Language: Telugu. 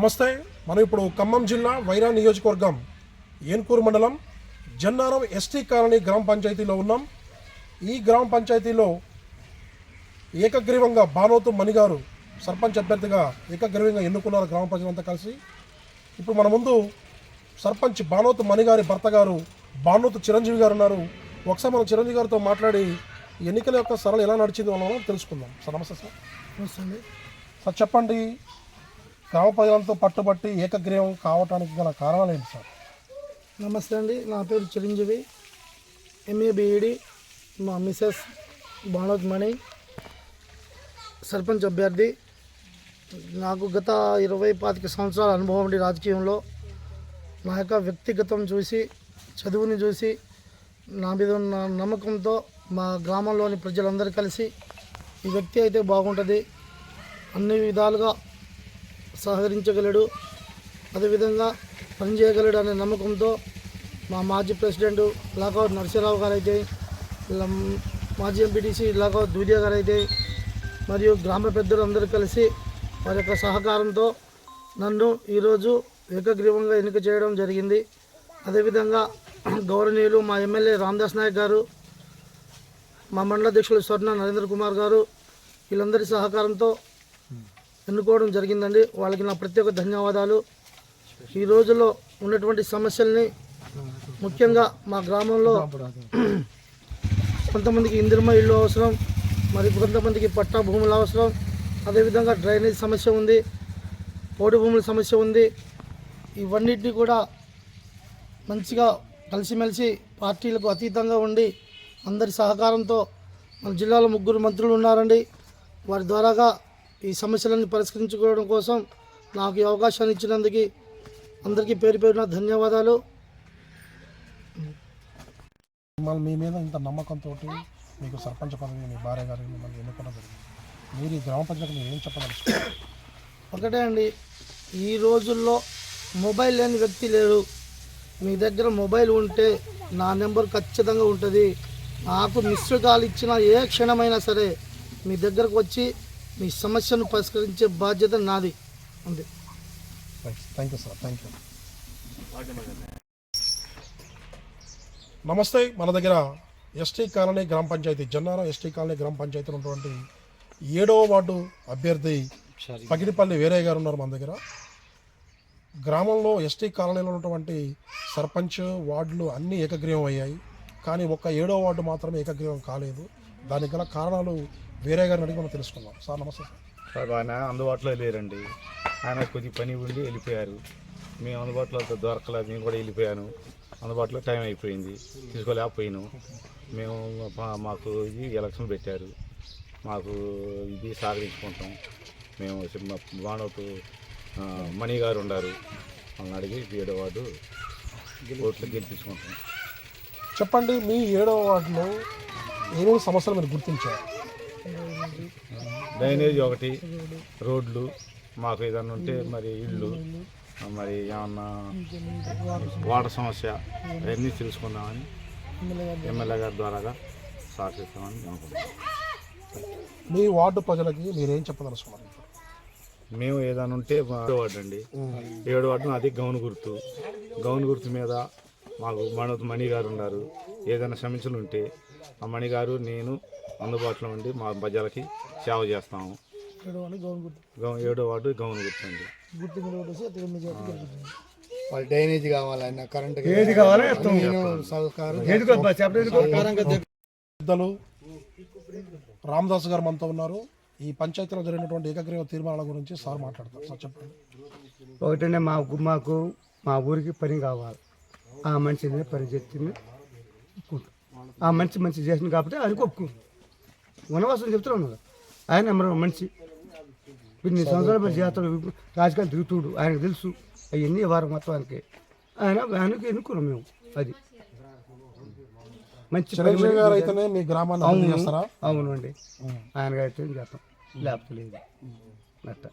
నమస్తే మనం ఇప్పుడు ఖమ్మం జిల్లా వైరా నియోజకవర్గం ఏన్కూరు మండలం జన్నారం ఎస్టీ కాలనీ గ్రామ పంచాయతీలో ఉన్నాం. ఈ గ్రామ పంచాయతీలో ఏకగ్రీవంగా బానోతు మణిగారు సర్పంచ్ అభ్యర్థిగా ఏకగ్రీవంగా ఎన్నుకున్నారు గ్రామ ప్రజలంతా కలిసి. ఇప్పుడు మన ముందు సర్పంచ్ బానోతు మణిగారి భర్త గారు బానోతు చిరంజీవి గారు ఉన్నారు. ఒకసారి మనం చిరంజీవి గారితో మాట్లాడి ఎన్నికల యొక్క సరళ ఎలా నడిచింది మనం తెలుసుకుందాం. సార్ నమస్తే సార్. వస్తుంది సార్ చెప్పండి. గ్రామ ప్రజలతో పట్టుబట్టి ఏకగ్రీవం కావటానికి గల కారణాలు ఏంటి సార్? నమస్తే అండి నా పేరు చిరంజీవి ఎంఏ బిఈడి మా మిసెస్ బానోద్ మణి సర్పంచ్ అభ్యర్థి. నాకు గత ఇరవై పాతిక సంవత్సరాల అనుభవం ఉండి రాజకీయంలో. నా యొక్క వ్యక్తిగతం చూసి చదువుని చూసి నా మీద ఉన్న నమ్మకంతో మా గ్రామంలోని ప్రజలందరూ కలిసి ఈ వ్యక్తి అయితే బాగుంటుంది. అన్ని విధాలుగా సహకరించగలడు. అదేవిధంగా పనిచేయగలడు అనే నమ్మకంతో మా మాజీ ప్రెసిడెంట్ లాకౌట్ నరసింహరావు గారు అయితే మాజీ ఎంపీటీసీ లాకౌట్ దూదియా గారు అయితే మరియు గ్రామ పెద్దలు అందరూ కలిసి వారి యొక్క సహకారంతో నన్ను ఈరోజు ఏకగ్రీవంగా ఎన్నిక చేయడం జరిగింది. అదేవిధంగా గౌరవనీయులు మా ఎమ్మెల్యే రామదాస్ నాయక్ గారు మా మండలాధ్యక్షులు స్వర్ణ నరేంద్ర కుమార్ గారు వీళ్ళందరి సహకారంతో ఎన్నుకోవడం జరిగిందండి. వాళ్ళకి నా ప్రత్యేక ధన్యవాదాలు. ఈ రోజుల్లో ఉన్నటువంటి సమస్యల్ని ముఖ్యంగా మా గ్రామంలో కొంతమందికి ఇందిరమ ఇల్లు అవసరం మరి కొంతమందికి పట్టా భూములు అవసరం. అదేవిధంగా డ్రైనేజ్ సమస్య ఉంది పోడు భూముల సమస్య ఉంది. ఇవన్నిటిని కూడా మంచిగా కలిసిమెలిసి పార్టీలకు అతీతంగా ఉండి అందరి సహకారంతో మన జిల్లాలో ముగ్గురు మంత్రులు ఉన్నారండి. వారి ద్వారాగా ఈ సమస్యలన్నీ పరిష్కరించుకోవడం కోసం నాకు ఈ అవకాశాన్ని ఇచ్చినందుకు అందరికీ పేరు పేరున ధన్యవాదాలు. మిమ్మల్ని మీ మీద ఇంత నమ్మకంతో మీకు సర్పంచ్ పదవి మీ భార్య గారు మిమ్మల్ని ఎన్నుకోవడం జరిగింది. మీరు ఈ గ్రామ ప్రజలకు మీరు ఏం చెప్పదలుచుకున్నారు? ఒకటే అండి ఈ రోజుల్లో మొబైల్ లేని వ్యక్తి లేరు మీ దగ్గర మొబైల్ ఉంటే నా నెంబర్ ఖచ్చితంగా ఉంటుంది. నాకు మిస్డ్ కాల్ ఇచ్చిన ఏ క్షణమైనా సరే మీ దగ్గరకు వచ్చి మీ సమస్యను పరిష్కరించే బాధ్యత నాది. అంతే. Thank you sir thank you నమస్తే. మన దగ్గర ఎస్టీ కాలనీ గ్రామ పంచాయతీ జన్నారం ఎస్టీ కాలనీ గ్రామ పంచాయతీలో ఉన్నటువంటి ఏడవ వార్డు అభ్యర్థి పగిడిపల్లి వీరయ్య గారు ఉన్నారు మన దగ్గర. గ్రామంలో ఎస్టీ కాలనీలో ఉన్నటువంటి సర్పంచ్ వార్డులు అన్నీ ఏకగ్రీవం అయ్యాయి. కానీ ఒక్క ఏడో వార్డు మాత్రమే ఏకగ్రీవం కాలేదు. దానికి గల కారణాలు వేరే గారిని అడిగి మనం తెలుసుకుందాం. సార్ నమస్తే సార్. ఆయన అందుబాటులో లేరండి. ఆయన కొద్ది పని ఉండి వెళ్ళిపోయారు. మేము అందుబాటులో అంత దొరకలేదు. మేము కూడా వెళ్ళిపోయాను. అందుబాటులో టైం అయిపోయింది. తీసుకోలేకపోయాను. మేము మాకు ఇది ఎలక్షన్ పెట్టారు. మాకు ఇది సహకరించుకుంటాం. మేము బాణోతు మణి గారు ఉన్నారు వాళ్ళని అడిగి ఏడో వార్డు ఓట్లు గెలిపించుకుంటాం. చెప్పండి మీ ఏడవ వార్డులో ఏమేమి సమస్యలు మీరు గుర్తించారు? డ్రైనేజ్ ఒకటి రోడ్లు మాకు ఏదన్నా ఉంటే మరి ఇళ్ళు మరి ఏమన్నా వాటర్ సమస్య అవన్నీ తెలుసుకుందామని ఎమ్మెల్యే గారి ద్వారాగా సహకరిస్తామని అనుకుంటున్నాం మీ వార్డు ప్రజలకి మీరేం చెప్పదలుచుకున్నారు మేము ఏదైనా ఉంటే ఏడో వార్డు అండి. ఏడు వార్డు అది గౌన్ గుర్తు. గౌన్ గుర్తు మీద మాకు మన మణి గారు ఉన్నారు. ఏదైనా సమస్యలు ఉంటే ఆ మణి గారు నేను అందుబాటులో ఉండి మా ప్రజలకి సేవ చేస్తాము. ఏడో వార్డు గౌన్ గుర్తు. అండి గుర్తు మీద కొట్టేసి అతని మీద గెలిపించింది. వాళ్ళ డ్రైనేజ్ కావాలన్న కరెంట్ ఏది కావాలో సహకారం పెద్దలు రామదాస్ గారు మనతో ఉన్నారు. ఈ పంచాయతీలో జరిగినటువంటి ఏకగ్రీవ తీర్మానాల గురించి సార్ మాట్లాడతారు. సార్ చెప్పండి. ఒకటంటే మాకు మాకు మా ఊరికి పని కావాలి. ఆ మనిషిని పని చేస్తుంది ఒప్పుకుంటాం. ఆ మనిషి మంచి చేసింది కాబట్టి ఆయనకు ఒప్పుకో వనవాసం చెప్తున్నాను కదా ఆయన మన మనిషి. ఇన్ని సంవత్సరాల చేస్తాడు రాజకీయాలు తిరుగుతుడు ఆయనకు తెలుసు. అవన్నీ వారం మొత్తానికి ఆయన ఆయనకి ఎన్నుకున్నాం మేము. అది. మంచి పని చిరంజీవి గారు అయితేనే మీ గ్రామాన్ని అభివృద్ధి చేస్తారా? అవును అండి. ఆయనగా అయితే చేస్తాం? లేకపోతే లేదు. అట్ట.